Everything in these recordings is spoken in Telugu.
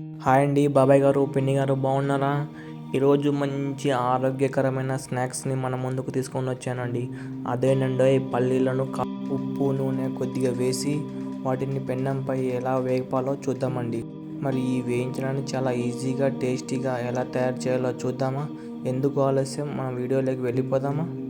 హాయ్ అండి బాబాయ్ గారు పిన్ని గారు బాగున్నారా? ఈరోజు మంచి ఆరోగ్యకరమైన స్నాక్స్ని మన ముందుకు తీసుకొని వచ్చానండి. అదేనండి పల్లీలను ఉప్పు నూనె కొద్దిగా వేసి వాటిని పెన్నంపై ఎలా వేపాలో చూద్దామండి. మరి ఈ వేయించడానికి చాలా ఈజీగా టేస్టీగా ఎలా తయారు చేయాలో చూద్దామా? ఎందుకు ఆలస్యం? మనం వీడియోలోకి వెళ్ళిపోదామా?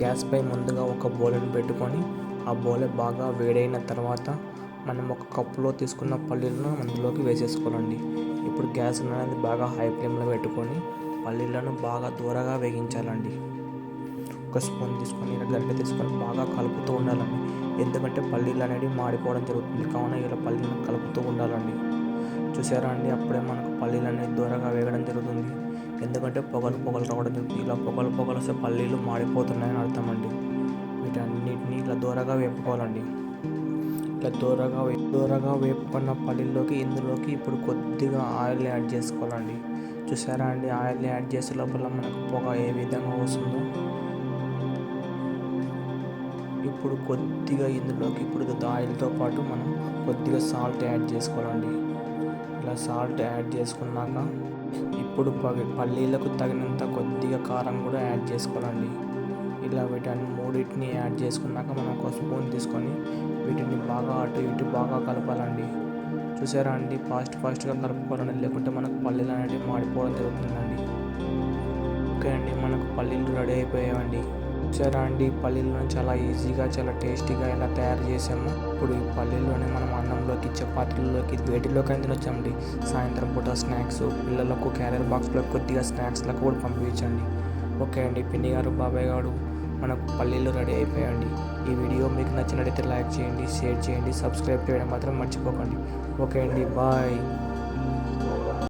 గ్యాస్పై ముందుగా ఒక బౌల్ని పెట్టుకొని ఆ బౌల్ బాగా వేడైన తర్వాత మనం ఒక కప్పులో తీసుకున్న పల్లీలను అందులోకి వేసేసుకోవాలండి. ఇప్పుడు గ్యాస్ అనేది బాగా హై ఫ్లేమ్లో పెట్టుకొని పల్లీలను బాగా దూరగా వేగించాలండి. ఒక స్పూన్ తీసుకొని ఇలా గరిటె తీసుకొని బాగా కలుపుతూ ఉండాలండి. ఎందుకంటే పల్లీలు అనేవి మాడిపోవడం జరుగుతుంది. కావున ఇలా పల్లీలను కలుపుతూ ఉండాలండి. చూసారా అండి? అప్పుడే మనకు పల్లీలు అనేది దూరగా వేగడం జరుగుతుంది. ఎందుకంటే పొగలు పొగలు రావడం జరుగుతుంది ఇలా పొగలు పొగలు వస్తే పల్లీలు మాడిపోతున్నాయని అర్థం అండి వీటన్నిటిని ఇలా దూరగా వేపుకోవాలండి. ఇట్లా దూరగా వే దూరగా వేపుకున్న పల్లీల్లోకి ఇందులోకి ఇప్పుడు కొద్దిగా ఆయిల్ యాడ్ చేసుకోవాలండి. చూసారా అండి? ఆయిల్ యాడ్ చేసే లోపల మనకు పొగ ఏ విధంగా వస్తుందో? ఇప్పుడు కొద్దిగా ఇందులోకి ఇప్పుడు ఆయిల్తో పాటు మనం కొద్దిగా సాల్ట్ యాడ్ చేసుకోవాలండి. ఇలా సాల్ట్ యాడ్ చేసుకున్నాక ఇప్పుడు ప- పల్లీలకు తగినంత కొద్దిగా కారం కూడా యాడ్ చేసుకోవాలండి. ఇలా వీటన్ని మూడింటిని యాడ్ చేసుకున్నాక మనం ఒక స్పూన్ తీసుకొని వీటిని బాగా అటు ఇటు బాగా కలపాలండి. చూసారా అండి? ఫాస్ట్ ఫాస్ట్గా కలుపుకోవాలండి లేకుంటే మనకు పల్లీలు అనేవి మాడిపోవడం జరుగుతుందండి. ఓకే అండి మనకు పల్లీలు రెడీ అయిపోయాయండి. చూసారా అండి? పల్లీలను చాలా ఈజీగా చాలా టేస్టీగా ఇలా తయారు చేసాము ఇప్పుడు ఈ పల్లీలోనే మనం అన్నంలోకి చపాతీల్లోకి వేటిలోకి తినొచ్చండి. సాయంత్రం పూట స్నాక్స్ పిల్లలకు క్యారియర్ బాక్స్లో కొద్దిగా స్నాక్స్లకు కూడా పంపించండి. ఓకే అండి. పిన్ని గారు బాబాయ్ గారు మనకు పల్లీలు రెడీ అయిపోయాయండి. ఈ వీడియో మీకు నచ్చినట్లయితే లైక్ చేయండి షేర్ చేయండి సబ్స్క్రైబ్ చేయడం మాత్రం మర్చిపోకండి. ఓకే అండి. బాయ్.